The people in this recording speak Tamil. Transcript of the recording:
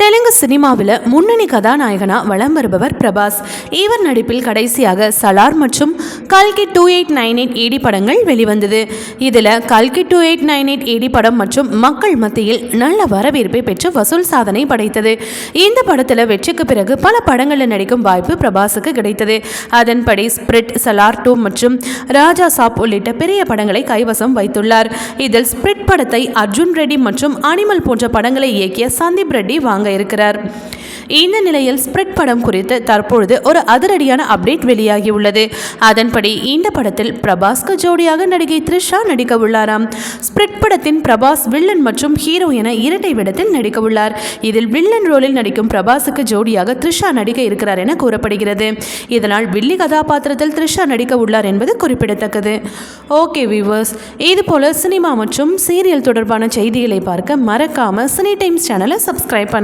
தெலுங்கு சினிமாவில் முன்னணி கதாநாயகனா வலம் வருபவர் பிரபாஸ். இவர் நடிப்பில் கடைசியாக சலார் மற்றும் கல்கி two eight nine eight AD படங்கள் வெளிவந்தது. இதில் கல்கி two eight nine eight AD படம் மற்றும் மக்கள் மத்தியில் நல்ல வரவேற்பை பெற்று வசூல் சாதனை படைத்தது. இந்த படத்தில் வெற்றிக்கு பிறகு பல படங்களில் நடிக்கும் வாய்ப்பு பிரபாஸுக்கு கிடைத்தது. அதன்படி ஸ்பிரிட் சலார் டூ மற்றும் ராஜா சாப் உள்ளிட்ட பெரிய படங்களை கைவசம் வைத்துள்ளார். இதில் ஸ்பிரிட் படத்தை அர்ஜுன் ரெட்டி மற்றும் அனிமல் போன்ற படங்களை இயக்கிய சந்தீப் ரெட்டி வாங்க இருக்கிறார். இந்த நிலையில் ஸ்பிரிட் படம் குறித்து தற்பொழுது ஒரு அதிரடியான அப்டேட் வெளியாகியுள்ளது. அதன்படி இந்த படத்தில் பிரபாஸ்க்கு ஜோடியாக நடிகை த்ரிஷா நடிக்க உள்ளாராம் ஸ்பிரிட் படத்தின் பிரபாஸ் வில்லன் மற்றும் ஹீரோ என இரட்டை விடத்தில் நடிக்க உள்ளார் இதில் வில்லன் ரோலில் நடிக்கும் பிரபாஸுக்கு ஜோடியாக த்ரிஷா நடிக்க இருக்கிறார் என கூறப்படுகிறது. இதனால் வில்லி கதாபாத்திரத்தில் த்ரிஷா நடிக்க உள்ளார் என்பது குறிப்பிடத்தக்கது. ஓகே வியூவர்ஸ் இது போல சினிமா மற்றும் சீரியல் தொடர்பான செய்திகளை பார்க்க மறக்காமல் சினி டைம்ஸ் சேனலை சப்ஸ்கிரைப் பண்ணு